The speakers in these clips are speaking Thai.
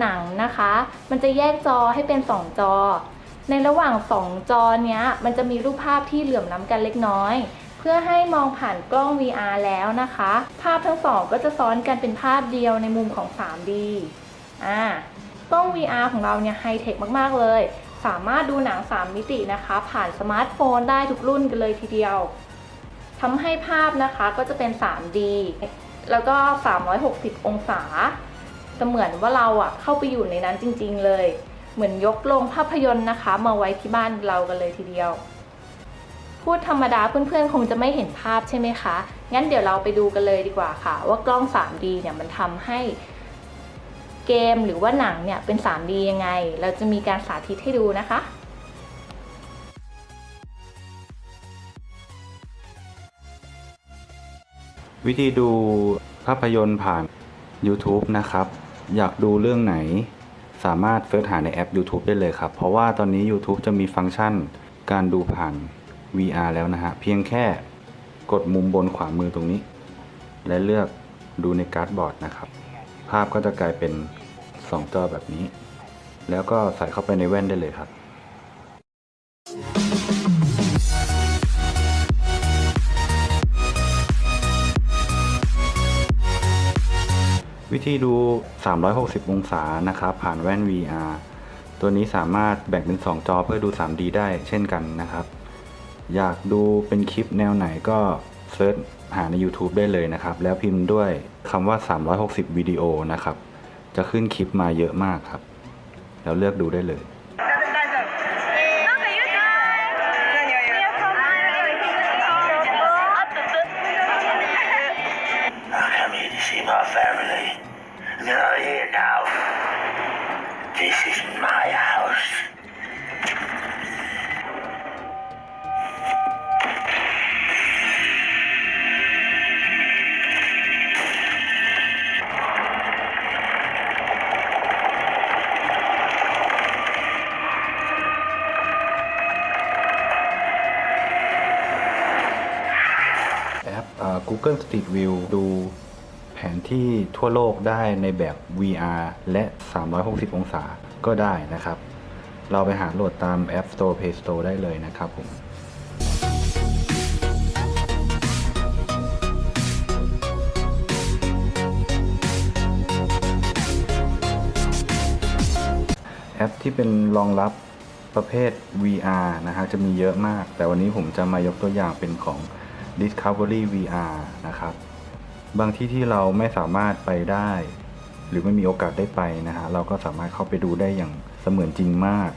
หนังนะคะ มันจะแยกจอให้เป็น 2 จอ ในระหว่าง 2 จอเนี้ย มันจะมีรูปภาพที่เหลื่อมล้ำกันเล็กน้อย เพื่อให้มองผ่านกล้อง VR แล้วนะคะ ภาพทั้งสองก็จะซ้อนกันเป็นภาพเดียวในมุมของ 3D อ่ากล้อง VR ของเราเนี่ยไฮเทคมาก ๆ เลย สามารถดูหนัง 3 มิตินะคะ ผ่านสมาร์ทโฟนได้ทุกรุ่นกันเลยทีเดียวทำให้ภาพนะคะก็จะเป็น 3D แล้วก็ 360 องศา เสมือนว่าเราอะเข้าไปอยู่ในนั้นจริง ๆ เลย เหมือนยกโรงภาพยนตร์นะคะ มาไว้ที่บ้านเรากันเลยทีเดียว พูดธรรมดาเพื่อนๆ คงจะไม่เห็นภาพใช่ไหมคะ งั้นเดี๋ยวเราไปดูกันเลยดีกว่าค่ะ ว่ากล้อง 3D เนี่ยมันทำให้เกมหรือว่าหนังเนี่ยเป็น 3D ยังไง เราจะมีการสาธิตให้ดูนะคะ วิธีดูภาพยนตร์ผ่าน YouTube นะครับ อยากดูเรื่องไหน สามารถเสิร์ชหาในแอป YouTube ได้เลยครับ เพราะว่าตอนนี้ YouTube จะมีฟังก์ชันการดูผ่าน VR แล้วนะฮะ เพียงแค่กดมุมบนขวามือตรงนี้ และเลือกดูในการ์ดบอร์ดนะครับ ภาพก็จะกลายเป็น 2 จอแบบนี้ แล้วก็ใส่เข้าไปในแว่นได้เลยครับ วิธีดู 360 องศานะครับผ่านแว่น VR ตัวนี้สามารถแบ่งเป็น 2 จอเพื่อดู 3D ได้เช่นกันนะครับ อยากดูเป็นคลิปแนวไหนก็เซิร์ชหาใน YouTube ได้เลยนะครับ แล้วพิมพ์ด้วยคำว่า 360 วิดีโอนะครับ จะขึ้นคลิปมาเยอะมากครับ แล้วเลือกดูได้เลย Google Street View ดูแผนที่ทั่วโลกได้ในแบบ VR และ 360 องศาก็ได้นะครับ เราไปหาโหลดตาม App Store Play Store ได้เลยนะครับผมแอปที่เป็นรองรับประเภท VR นะฮะจะมีเยอะมาก แต่วันนี้ผมจะมายกตัวอย่างเป็นของ Discovery VR นะครับ บางที่ที่เราไม่สามารถไปได้ หรือไม่มีโอกาสได้ไปนะฮะเราก็สามารถเข้าไปดูได้อย่างเสมือนจริงมาก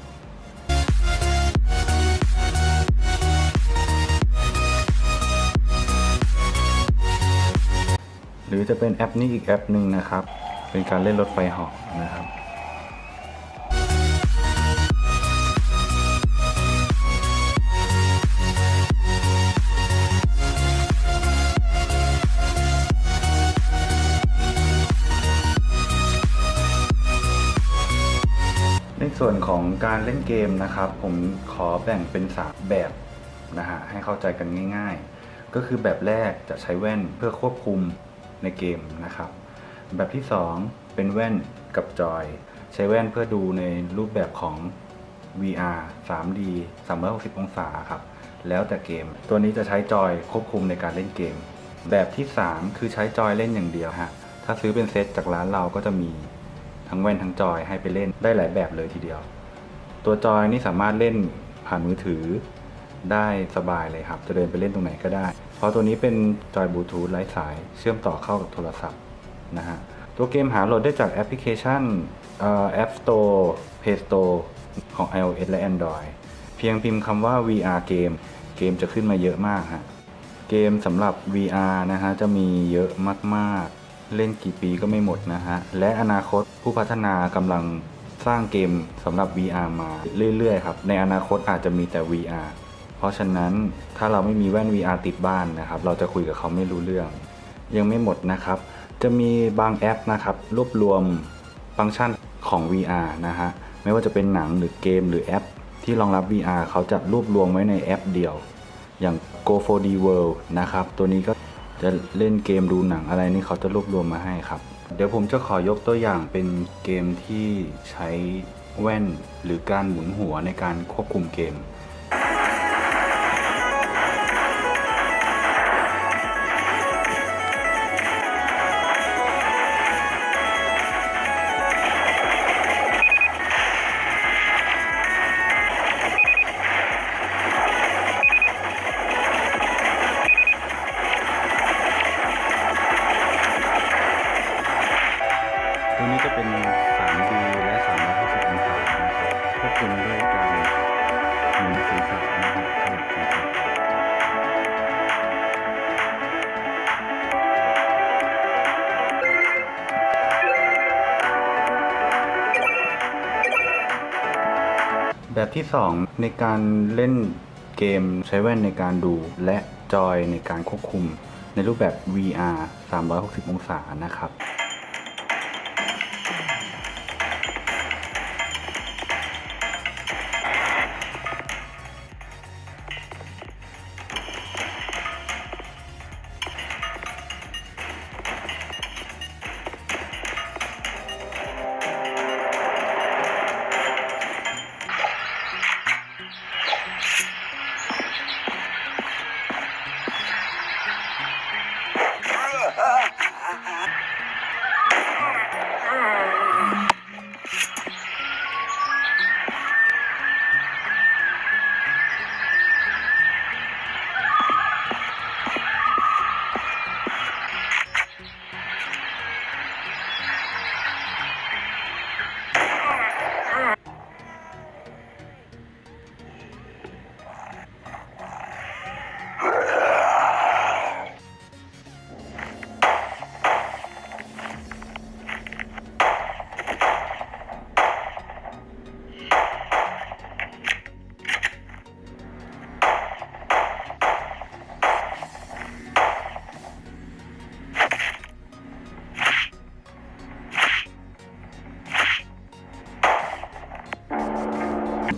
หรือจะเป็นแอปนี้อีกแอปหนึ่งนะครับ เป็นการเล่นรถไฟหาะนะครับ ของการเล่นเกมนะครับ ผมขอแบ่งเป็นสามแบบนะฮะให้เข้าใจกันง่าย ๆ ก็คือแบบแรกจะใช้แว่นเพื่อควบคุมในเกมนะครับ แบบที่ 2 เป็นแว่นกับจอย ใช้แว่นเพื่อดูในรูปแบบของ VR 3D 360 องศาครับ แล้วแต่เกม ตัวนี้จะใช้จอยควบคุมในการเล่นเกม แบบที่ 3 คือใช้จอยเล่นอย่างเดียวฮะถ้าซื้อเป็นเซตจากร้านเราก็จะมีทั้งแว่นทั้งจอยให้ไปเล่นได้หลายแบบเลยทีเดียว ตัวจอยนี่สามารถเล่นผ่านมือถือได้สบายเลยครับ จะเดินไปเล่นตรงไหนก็ได้ เพราะตัวนี้เป็นจอยบลูทูธไร้สายเชื่อมต่อเข้ากับโทรศัพท์นะฮะ ตัวเกมหาโหลดได้จากแอปพลิเคชันเอ่อ App Store Play Store ของ iOS และ Android เพียงพิมพ์คำว่า VR เกมเกมจะขึ้นมาเยอะมากฮะ เกมสำหรับ VR นะฮะ จะมีเยอะมาก ๆ เล่นกี่ปีก็ไม่หมดนะฮะ และอนาคตผู้พัฒนากำลัง สร้างเกมสำหรับ VR มาเรื่อยๆครับ ในอนาคตอาจจะมีแต่ VR เพราะฉะนั้นถ้าเราไม่มีแว่น VR ติดบ้านนะครับ เราจะคุยกับเขาไม่รู้เรื่อง ยังไม่หมดนะครับ จะมีบางแอปนะครับ รวบรวมฟังก์ชันของ VR นะฮะ ไม่ว่าจะเป็นหนังหรือเกมหรือแอป ที่รองรับ VR เขาจะรวบรวมไว้ในแอปเดียว อย่าง Go 4D World นะครับ ตัวนี้ก็จะเล่นเกมดูหนังอะไรนี่เขาจะรวบรวมมาให้ครับ เดี๋ยวผมจะขอยกตัวอย่างเป็นเกมที่ใช้แว่นหรือการหมุนหัวในการควบคุมเกม ที่2ในการเล่นเกมใช้แว่นในการดูและจอยในการควบคุมในรูปแบบ VR 360 องศานะครับ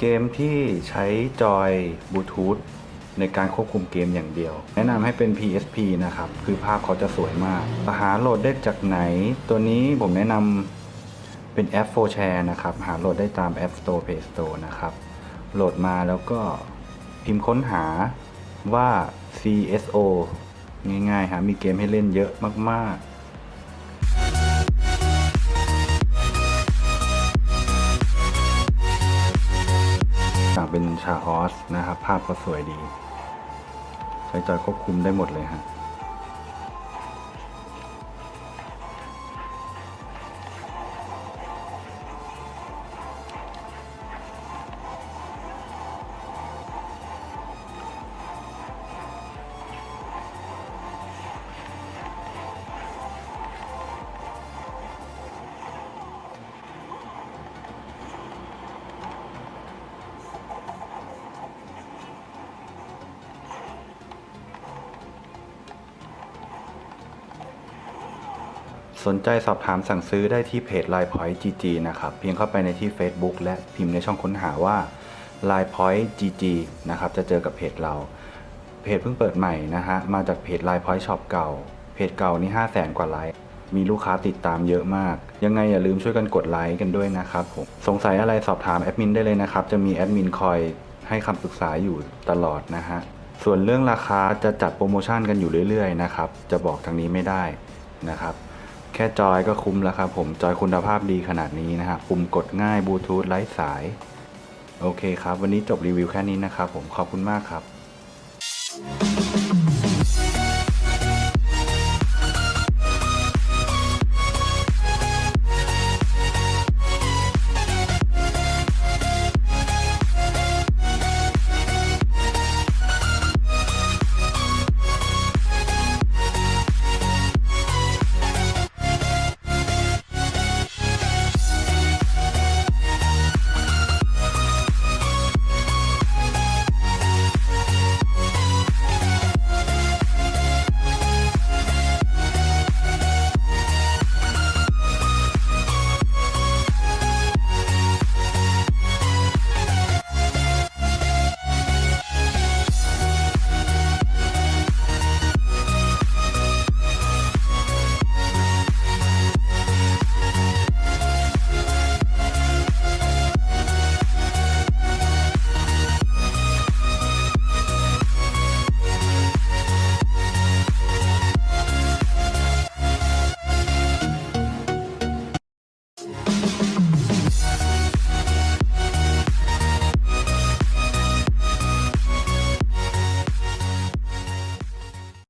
กมที่ใช้จอยบลูทูธในการควบคุมเกมอย่างเดียว แนะนำให้เป็น PSP นะครับ คือภาพเขาจะสวยมากหาโหลดได้จากไหน ตัวนี้ผมแนะนำเป็นแอป 4Share นะครับ หาโหลดได้ตาม App Store Play Store นะครับ โหลดมาแล้วก็พิมพ์ค้นหาว่า CSO ง่ายๆฮะมีเกมให้เล่นเยอะมากๆ เป็นชาฮอสนะครับ ภาพก็สวยดี ใช้จอยควบคุมได้หมดเลยฮะ สนใจสอบถามสั่งซื้อได้ที่เพจ Line Point GG นะครับ เพียงเข้าไปในที่ Facebook และพิมพ์ในช่องค้นหาว่า Line Point GG นะครับ จะเจอกับเพจเรา เพจเพิ่งเปิดใหม่นะฮะ มาจากเพจ Line Point Shop เก่า เพจเก่านี่ 5 0 0แสนกว่าไลค์ มีลูกค้าติดตามเยอะมาก ยังไงอย่าลืมช่วยกันกดไลค์กันด้วยนะครับผม สงสัยอะไรสอบถามแอดมินได้เลยนะครับ จะมีแอดมินคอยให้คำปรึกษาอยู่ตลอดนะฮะ ส่วนเรื่องราคาจะจัดโปรโมชั่นกันอยู่เรื่อยๆนะครับ จะบอกทางนี้ไม่ได้นะครับ แค่จอยก็คุ้มแล้วครับผมจอยคุณภาพดีขนาดนี้นะครับปุ่มกดง่ายบลูทูธไร้สาย โอเคครับ วันนี้จบรีวิวแค่นี้นะครับผมขอบคุณมากครับ